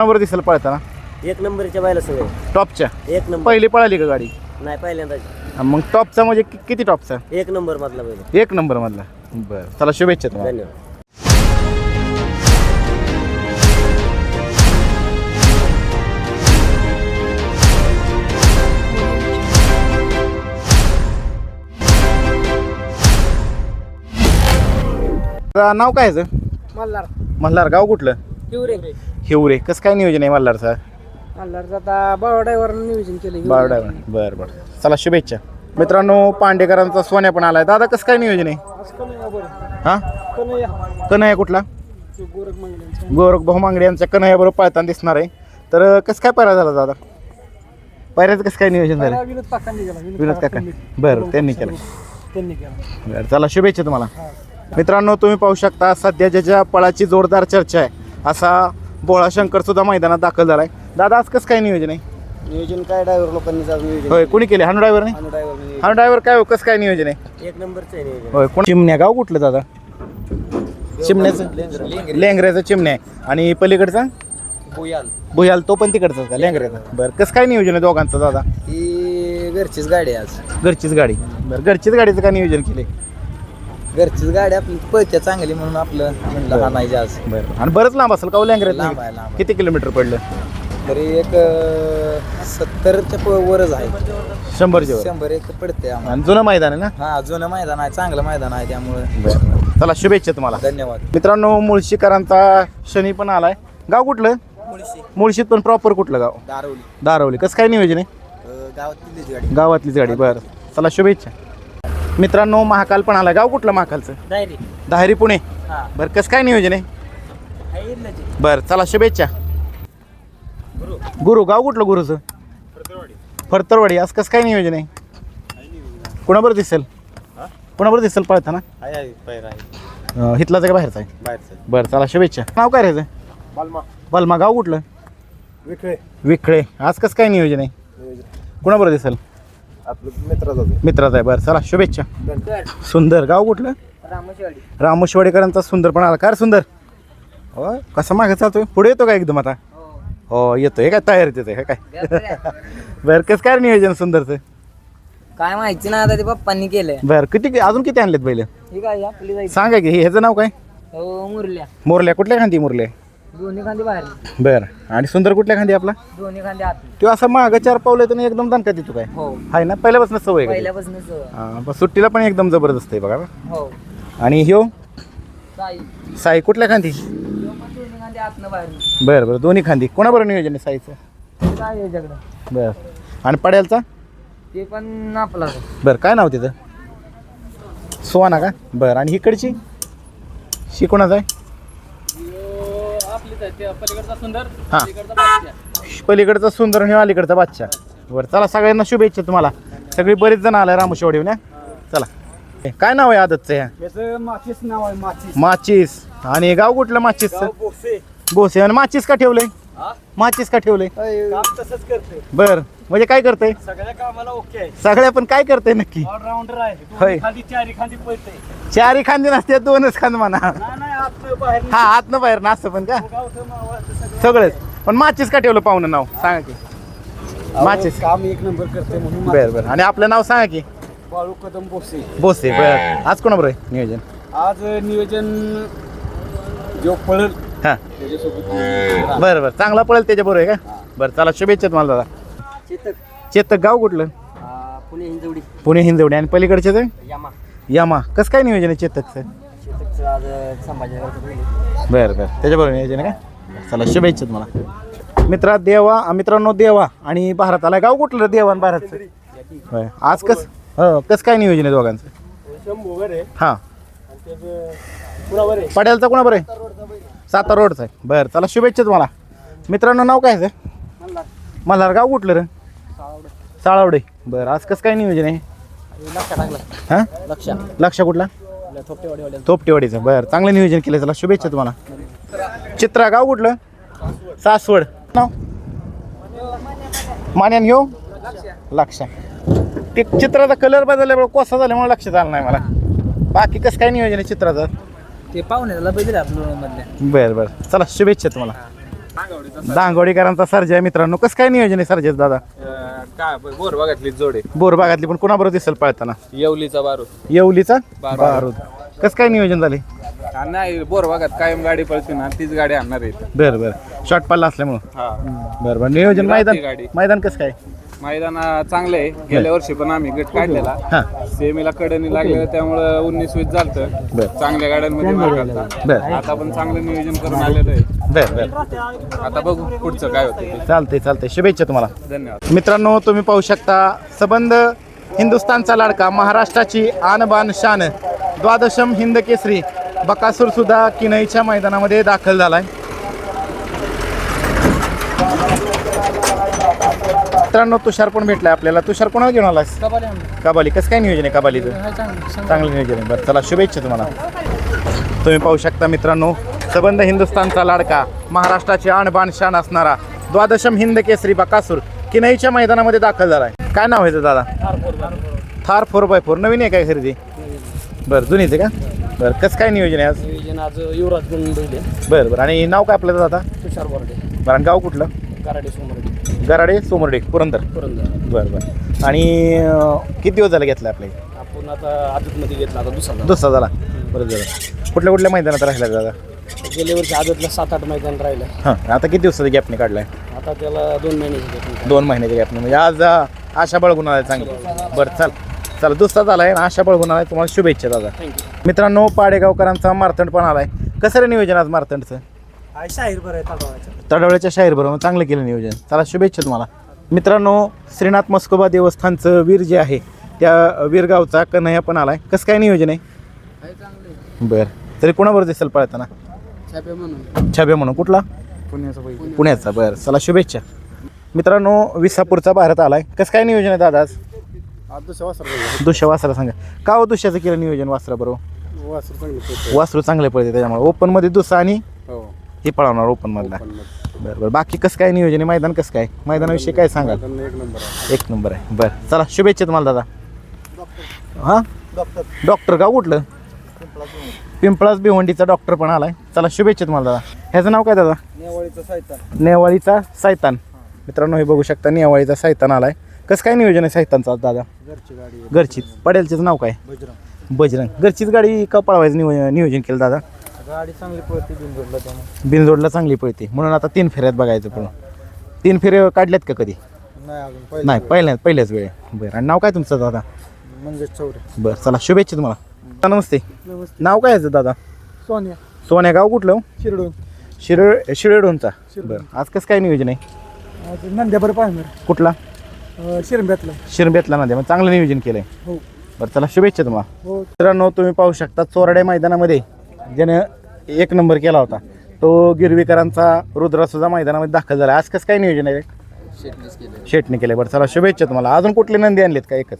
Number दिसेल पळताना? एक नंबरच्या बायला सगळे. टॉपच्या? एक नंबर. पहिली पळाली का गाडी? नाही पहिल्यांदा हा, मग टॉपचा म्हणजे कि- किती टॉपचा? एक नंबर मधला बैल. एक नंबर मधला बरं चला शुभेच्छा तुम्हाला. धन्यवाद. आता नाव काय आहे मल्हार. मल्हार गाव कुठलं? हिवरे हिवरे कसं काय नियोजन आहे मल्हारचं? मल्हारचं आता बाबा ड्रायव्हर नियोजन केलं बरं बरं. चला शुभेच्छा. मित्रांनो पांडेकरांचा सोन्या पण आलाय. दादा कसं काय नियोजन आहे? हा? कन्हैया. कुठला? गोरख बहुमांगडे यांच्या कन्हैया बरोबर पळताना दिसणार आहे. तर कसं काय पायरा झाला दादा? पायऱ्याचं कसं काय नियोजन झालं? विनोद काका. बरं त्यांनी केलं. त्यांनी केला. बरं चला शुभेच्छा तुम्हाला. मित्रांनो तुम्ही पाहू शकता सध्या ज्याच्या पळाची जोरदार चर्चा आहे असा बोळा शंकर सुद्धा मैदानात दाखल झालाय. दादा आज कसं काय नियोजन आहे? नियोजन काय ड्रायव्हर लोकांनी नियोजन होय कोणी केले हानू ड्रायव्हरने ड्रायव्हर हानू ड्रायव्हर काय हो, कसं काय नियोजन आहे? एक नंबरचं आहे नियोजन. होय कोण? चिमण्या गाव कुठलं दादा? चिमण्याचं? लेंगऱ्याचं चिमण्या आहे. आणि पलीकडचा? बोयाल भुयाल तो पण तिकडचाच का लेंगऱ्याचा. बरं कसं काय नियोजन आहे दोघांचं दादा? ही घरचीच गाडी आहे आज. घरचीच गाडी. बरं घरचीच गाडीचं काय नियोजन केले घरचीच गाडी आपली पळत्या चांगली म्हणून आपलं म्हणलं हाणायची आज बरं. आणि बरंच लांब असेल का हो लांब आहे, लांब आहे. किती किलोमीटर पडलं? तरी एक अं, सत्तरच्या प- वरच आहे. शंभरच्या वर? शंभर एक पडते आम्हाला. आणि जुनं मैदान आहे ना? हा जुनं मैदान आहे चांगलं मैदान आहे त्यामुळे. बरं. चला शुभेच्छा तुम्हाला. धन्यवाद. मित्रांनो मुळशीकरांचा शनी पण आलाय. गाव कुठलं? मुळशीत पण प्रॉपर कुठलं गाव? दारवली दारवली कसं काय नियोजन आहे? अं, गावात दिलीच गाडी. गावातलीच गाडी बरं. चला शुभेच्छा. मित्रांनो महाकाल पण आलाय. गाव कुठलं महाकालचं? डायरी दहारी पुणे. हा. बरं कसं काय नियोजन आहे? बरं चला शुभेच्छा. गुरु. गाव कुठलं गुरुचं? फरतरवाडी आज कसं काय नियोजन आहे? कुणाबरोबर दिसेल? कुणाबरोबर दिसेल पळताना? आहे आहे पैर आहे. अं, हितलाच आहे का बाहेरचा आहे? बाहेरचं बरं चला शुभेच्छा. नाव काय राहायचं बालमा. बलमा गाव कुठलं? विखे विखळे. आज कसं काय नियोजन आहे? कुणाबरोबर दिसेल? आपलं मित्राचा मित्राचं आहे. बरं चला शुभेच्छा. सुंदर गाव कुठलं? रामशेवाडी. रामेश्वरीकरांचा सुंदर पण आला. काय रे सुंदर? हो कसा मागे चालतोय? पुढे येतो का एकदम आता? हो. येतो हे काय तयारीत येतोय? हे काय? बरं कसं काय नियोजन सुंदरचं? काय माहिती ना आता ते पप्पांनी केलंय. बरं किती अजून किती आणलेत ही आपली जायची सांगा की हे- ह्याचं नाव काय? हो मुरल्या. मोरल्या. कुठल्या खांदी मोरल्या? दोन्ही खांदी बाहेर. बरं. आणि सुंदर कुठल्या खांदी आपला? दोन्ही खांदी आत तो असा मागं चार पावलं तर एकदम दणका देतो काय? हो. आहे ना? पहिल्यापासून सवय आहे का हां पण सुट्टीला पण एकदम जबरदस्त आहे बघा हो. आणि ह्यो? साई. साई कुठल्या खांदी? ह्यो पण दोन्ही खांदी आतनं बाहेर बरं बरं. दोन्ही खांदी. कोणाबरोबर नियोजन आहे साईचं? काय याच्याकडं? बरं. आणि पड्यालचा? ते पण आपला बरं काय नाव तिथं सोना का? बरं. आणि इकडची? शी कोणाचा आहे? हां. पलीकडचा सुंदर आणि अलीकडचा बादशा बरं चला सगळ्यांना शुभेच्छा तुम्हाला. सगळी बरेच जण आलाय रामोशेवाडी ना चला. हे, काय नाव आहे आदतचं ह्या माचीस नाव आहे माचीस. माचीस. आणि गाव कुठलं माचीसचं? बोसे आणि माचीस का ठेवलंय? माचीस का ठेवलंय? काम तसंच करते बर. म्हणजे काय करतंय? सगळ्या कामाला ओके आहे. सगळ्या पण काय करतंय नक्की? ऑलराऊंडर आहे. होय. खांदी चारी खांदी पळते चारी खांदी नसते दोनच खांद म्हणा. नाही नाही आत बाहेर हा आतनं बाहेर ना असं पण का? सगळंच. पण माचीस का ठेवलं पाहुणं नाव? सांगा की. माचीस. काम एक नंबर करते म्हणून बर बर. आणि आपलं नाव सांगा की. बाळू कदम बोसे बोसे बर. आज कोणाबरोबर आहे नियोजन? आज नियोजन जो पळल हा. त्याच्यासोबत बरं बरं. चांगला पळेल त्याच्याबरोबर आहे का? बरं चला शुभेच्छा तुम्हाला दादा. चेतक. चेतक गाव कुठलं? पुणे हिंजवडी. पुणे हिंदवडी आणि पलीकडचे ते? यामा. यामा. कसं काय नियोजन आहे चेतकचं? आज बरं बरं. त्याच्याबरोबर नियोजन आहे का? चला शुभेच्छा तुम्हाला. मित्रा देवा मित्रांनो देवा आणि भारत. आला गाव कुठलं रे देवा आणि भारतचं होय. आज कस हो कसं काय नियोजन आहे दोघांचं? शंभूवर आहे हां. आहे? पड्यालचा कोणा बरं आहे? सातारा रोडचा आहे. बरं चला शुभेच्छा तुम्हाला. मित्रांनो नाव काय आहे मल्हार. गाव कुठलं रे? साळावडे. बरं आज कसं काय नियोजन आहे? टाकला हां? लक्ष. लक्ष कुठला? तोपटेवाडीचं बरं चांगलं नियोजन केलं चला शुभेच्छा तुम्हाला. चित्रा गाव कुठलं? सासवड. नाव? मान्यान घेऊ? लक्ष. ते चित्राचा कलर बदलल्यामुळे कोसा झाल्यामुळे लक्षात आलं नाही मला. बाकी कसं काय नियोजन आहे चित्राचं? ते पाहुणे त्याला बघितलं आपलं बरं बरं. चला शुभेच्छा तुम्हाला. दांगवडीकरांचा सर्जा आहे मित्रांनो. कसं काय नियोजन आहे सर्जेच दादा? काय बोर बघातली जोडे. बोर भागातली पण कुणाबरोबर दिसेल पळताना? येवलीचा बारू येवलीचा? बारूद. बारूद. कसं काय नियोजन झाले नाही बोर भागात कायम गाडी पळते ना तीच गाडी आणणार आहे बरं बरं. शॉर्ट पल्ला असल्यामुळं. बरं बरं. नियोजन मैदान गाडी. मैदान कसं काय? मैदान चांगलं आहे. गेल्या वर्षी पण आम्ही गट काढलेला. हां. सेमीला कडनी लागलेलं त्यामुळं उन्नीस वीस झालं बरं. चांगल्या गाड्यांमध्ये बरं. आता पण चांगलं नियोजन करून आलेलं आहे. बरं बरं. आता बघू पुढचं काय होतं ते. चालतंय चालतंय. शुभेच्छा तुम्हाला. धन्यवाद. मित्रांनो तुम्ही पाहू शकता सबंध हिंदुस्थानचा लाडका महाराष्ट्राची आणबान शान द्वादशम हिंद केसरी बकासूर सुद्धा किनईच्या मैदानामध्ये दाखल झालाय. मित्रांनो तुषार पण भेटलाय आपल्याला. तुषार कोणाला घेऊन आलास कबाली कसं काय नियोजन आहे कबालीचं चांगलं नियोजन आहे. बरं चला शुभेच्छा तुम्हाला. तुम्ही पाहू शकता मित्रांनो सबंध हिंदुस्थानचा लाडका महाराष्ट्राची आणबाण शान असणारा द्वादशम हिंद केसरी बकासूर किनईच्या मैदानामध्ये दाखल झालाय. काय नाव आहे दादा? Thar four by four. नवीन आहे काय खरेदी? बरं जुनीच आहे का? बरं कसं काय नियोजन आहे आज? नियोजन आज युवराज बरं बरं. आणि नाव काय आपलं दादा? तुषार बोर्डे. बरं आणि गाव कुठलं? कराडे समोर गराडे सोमर्डे पुरंदर. पुरंदर. बरं बरं. आणि अं, किती दिवस झाले घेतला आपल्या आपण आता आदतमध्ये घेतला आता दुसरा दुसरा झाला. बरं झालं कुठल्या कुठल्या मैदानात राहिला दादा? गेल्या वर्षी आदतला सात आठ मैदान राहिलं. हां. आता किती दिवसाचा गॅपने काढलाय? आता त्याला दोन महिन्याची घेतली दोन महिन्याच्या गॅपने म्हणजे आज अं, आशा बळगुण आलाय चांगली. बरं चाल. चला दुसरा झाला आहे आशा बळगुण आलाय. तुम्हाला शुभेच्छा दादा. थँक्यू मित्रांनो पाडेगावकरांचा मारतंड पण आलाय. कसं रे नियोजन आज मारतंडचं? शाहीर बरं आहे तडवळ्याच्या शाहीर बरोबर चांगलं केलं नियोजन. चला शुभेच्छा तुम्हाला. मित्रांनो श्रीनाथ मस्कोबा देवस्थानचं वीर जे आहे त्या वीरगावचा कन्हैया पण आलाय. कसं काय नियोजन आहे? बरं. तरी कोणाबरोबर दिसेल पळताना? छापे म्हणून. छाबे म्हणून. कुठला? पुण्याचं पुण्याचा. बरं. चला शुभेच्छा. मित्रांनो विसापूरचा भारत आलाय. कसं काय नियोजन आहे दादा आज? दुसरा वासर सांगा. का हो दुष्याचं केलं नियोजन वासरा बरोबर वासर चांगलं वासरू चांगले पडते त्याच्यामुळे. ओपनमध्ये दुसरा आणि हो हे पळवणार ओपनमधला बरं बरं. बाकी कसं काय नियोजन आहे? मैदान कसं काय? मैदानाविषयी काय सांगाल? एक नंबर आहे. एक नंबर आहे. बरं चला शुभेच्छा तुम्हाला दादा. हां? डॉक्टर. गाव कुठलं? पिंपळास भिवंडीचा डॉक्टर पण आलाय. चला शुभेच्छा तुम्हाला दादा. ह्याचं नाव काय दादा? नेवाळीचा सायतान मित्रांनो हे बघू शकता नेवाळीचा सायतान आलाय. कसं काय नियोजन आहे सायतानचं आज दादा? घरची पडेलचेच नाव काय? बजरंग. बजरंग. घरचीच गाडी का पळवायचं नियो नियोजन केलं दादा? गाडी चांगली पळते बिनजोडला त्यामुळे. बिनजोडला चांगली पळते. म्हणून आता तीन फेऱ्यात बघायचं पण तीन फेरे काढल्यात का कधी? नाही अजून नाही पहिल्या पहिल्याच वेळे. बरं. आणि नाव काय तुमचं दादा? मंगेश चौरे. बरं चला शुभेच्छा तुम्हाला. नमस्ते. नमस्ते. नाव काय याचं दादा? सोनिया. सोन्या गाव कुठलं? शिरडून. शिरळ शिरडोनचा. शिरडोन. बरं. आज कसं काय नियोजन आहे? आज नंद्याभर पाहणार. कुठला? शिरंब्यातला. शिरबेतला ना मग चांगलं नियोजन केलंय. हो. बरं चला शुभेच्छा तुम्हाला. हो. मित्रांनो तुम्ही पाहू शकता चोरड्या मैदानामध्ये ज्यानं एक नंबर केला होता. तो गिरवीकरांचा रुद्र सुद्धा मैदानामध्ये दाखल झाला. आज कसं काय नियोजन आहे? शेटणीच केलं शेटने केलं बरं चला शुभेच्छा तुम्हाला. अजून कुठले नंदी आणलेत का एकच?